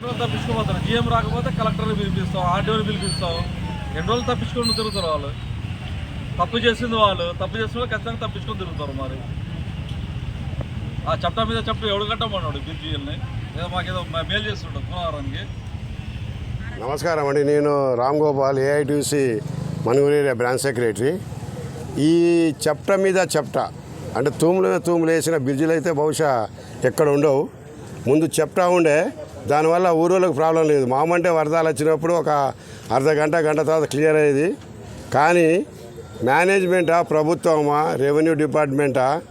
తప్పించుకోపోతారు GM రాకపోతే కలెక్టర్ని పిలిపిస్తాం ఆర్డీఓని పిలిపిస్తాం ఎన్ని రోజులు తప్పించుకొని తిరుగుతారు వాళ్ళు? తప్పు చేసింది వాళ్ళు తప్పు చేసిన వాళ్ళు ఖచ్చితంగా తప్పించుకొని తిరుగుతారు మరి. ఆ చట్టం మీద చెప్పు ఎవడు కట్టమన్నాడు బీజీఎల్ని ఏదో మాకేదో మేలు చేస్తుంటాం కుమారానికి నమస్కారం అండి నేను Ram Gopal A I T C Manuguru branch secretary. ఈ చెప్ట మీద చెప్ట అంటే తూములు తూములు వేసిన బ్రిడ్జిలు అయితే బహుశా ఎక్కడ ఉండవు. ముందు చెప్టా ఉండే దానివల్ల ఊరోళ్ళకి ప్రాబ్లం లేదు. మామంటే వరదలు వచ్చినప్పుడు ఒక అర్ధ గంట గంట తర్వాత క్లియర్ అయ్యేది. కానీ మేనేజ్మెంటా ప్రభుత్వమా రెవెన్యూ డిపార్ట్మెంటా?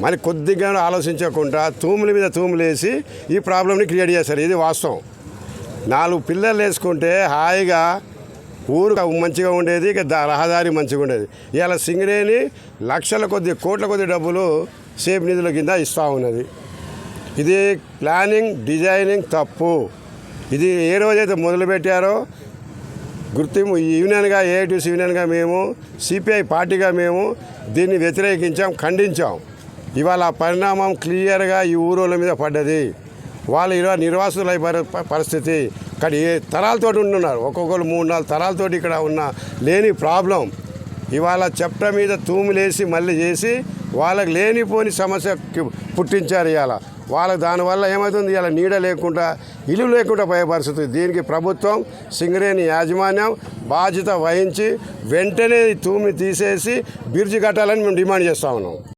మరి కొద్దిగా ఆలోచించకుండా తూముల మీద తూములు వేసి ఈ ప్రాబ్లమ్ని క్రియేట్ చేస్తారు ఇది వాస్తవం. నాలుగు పిల్లలు వేసుకుంటే హాయిగా ఊరు మంచిగా ఉండేది ఇక రహదారి మంచిగా ఉండేది. ఇలా సింగరేణి లక్షల కొద్ది కోట్ల కొద్ది డబ్బులు సేఫ్ నిధుల కింద ఇస్తూ ఉన్నది. ఇది ప్లానింగ్ డిజైనింగ్ తప్పు. ఇది ఏ రోజైతే మొదలుపెట్టారో గుర్తింపు యూనియన్గా ఏఐటీసీ యూనియన్గా మేము సిపిఐ పార్టీగా మేము దీన్ని వ్యతిరేకించాం ఖండించాం. ఇవాళ ఆ పరిణామం క్లియర్గా ఈ ఊరోళ్ళ మీద పడ్డది. వాళ్ళు ఇలా నిర్వాసులై పరిస్థితి. ఇక్కడ ఏ తరాలతోటి ఉంటున్నారు. ఒక్కొక్కరు మూడు నాలుగు తరాలతోటి ఇక్కడ ఉన్న లేని ప్రాబ్లం. ఇవాళ చెప్ట మీద తూములేసి మళ్ళీ చేసి వాళ్ళకి లేనిపోని సమస్య పుట్టించారు ఇవాళ. వాళ్ళకి దానివల్ల ఏమవుతుంది? ఇలా నీడ లేకుండా ఇల్లు లేకుండా పోయే పరిస్థితి. దీనికి ప్రభుత్వం సింగరేణి యాజమాన్యం బాధ్యత వహించి వెంటనే తూమి తీసేసి బిర్జి కట్టాలని మేము డిమాండ్ చేస్తా ఉన్నాం.